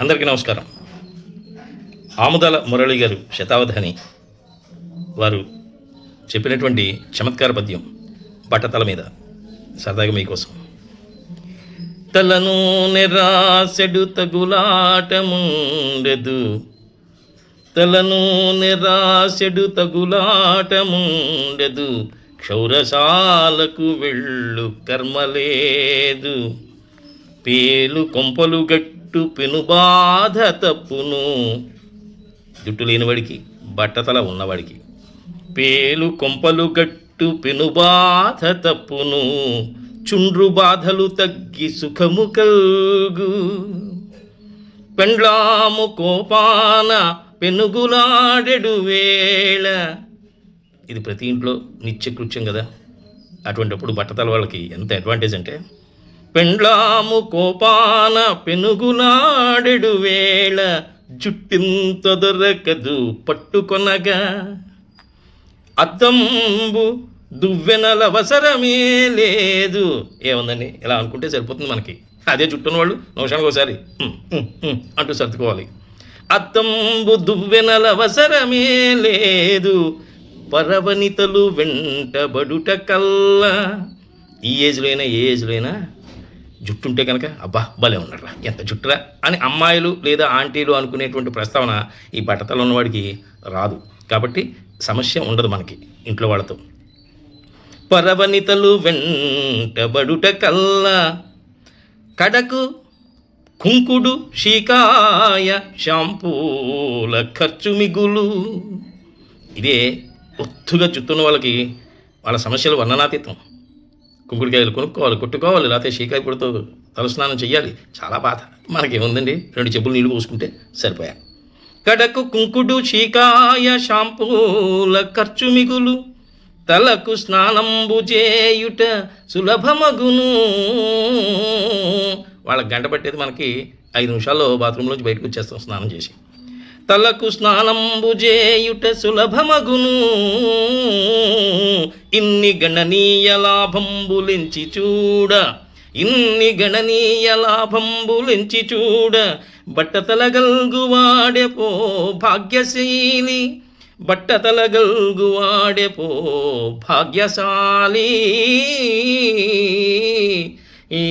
అందరికీ నమస్కారం. ఆముదాల మురళి గారు శతావధాని వారు చెప్పినటువంటి చమత్కార పద్యం బట్టతల మీద సరదాగా మీకోసం. తలను నిరాశడు తగులాటముండెదు తలను నిరాశడు తగులాటముండెదు క్షౌరశాలకు వెళ్ళు కర్మలేదు. పేలు కొంపలు గట్టి జుట్టు పెనుబాధ తప్పును. జుట్టు లేనివాడికి బట్టతల ఉన్నవాడికి పేలు కొంపలు గట్టు పెనుబాధ తప్పును. చుండ్రు బాధలు తగ్గి సుఖము కల్గు. పెండ్లాము కోపాన పెనుగులాడెడు వేళ. ఇది ప్రతి ఇంట్లో నిత్యకృత్యం కదా. అటువంటిప్పుడు బట్టతల వాళ్ళకి ఎంత అడ్వాంటేజ్ అంటే పెండ్లాము కోపాన పెనుగులాడెడు వేళ జుట్టింత దొరకదు పట్టుకొనగా. అద్దంబు దువ్వెనల అవసరమే లేదు ఏముందండి? ఇలా అనుకుంటే సరిపోతుంది మనకి. అదే చుట్టూన వాళ్ళు నిమిషానికి ఒకసారి అంటూ సర్దుకోవాలి. అద్దంబు దువ్వెనల అవసరమే లేదు పరవనితలు వెంటబడుట కల్లా. ఈ ఏజ్లో అయినా ఏ ఏజ్లో జుట్టు ఉంటే కనుక అబ్బా భలే ఉన్నారా ఎంత జుట్టురా అని అమ్మాయిలు లేదా ఆంటీలు అనుకునేటువంటి ప్రస్తావన ఈ బట్టతలు ఉన్నవాడికి రాదు. కాబట్టి సమస్య ఉండదు మనకి ఇంట్లో వాళ్ళతో. పరవనితలు వెంటబడుట కల్లా కడకు కుంకుడు షీకాయ షాంపూల ఖర్చు మిగులు. ఇదే ఒత్తుగా చుట్టున్న వాళ్ళకి వాళ్ళ సమస్యలు వర్ణనాతీతం. కుంకుడికాయలు కొనుక్కోవాలి కొట్టుకోవాలి లేకపోతే షీకాయ పొడితో తలస్నానం చేయాలి చాలా బాధ. మనకేముందండి? రెండు చెప్పులు నీళ్ళు పోసుకుంటే సరిపోయా. కడకు కుంకుడు షీకాయ షాంపూల ఖర్చు మిగులు తలకు స్నానంబు చేయుట సులభమగును. వాళ్ళకి గంట పట్టేది మనకి ఐదు నిమిషాల్లో బాత్రూంలోంచి బయటకు వచ్చేస్తాం స్నానం చేసి. తలకు స్నానంబు చేయుట సులభమగును. ఇన్ని గణనీయ లాభంబులించి చూడ ఇన్ని గణనీయ లాభంబులించి చూడ బట్టతలగల్గువాడే పో భాగ్యశీలి బట్టతలగల్గువాడే పో భాగ్యశాలి. ఈ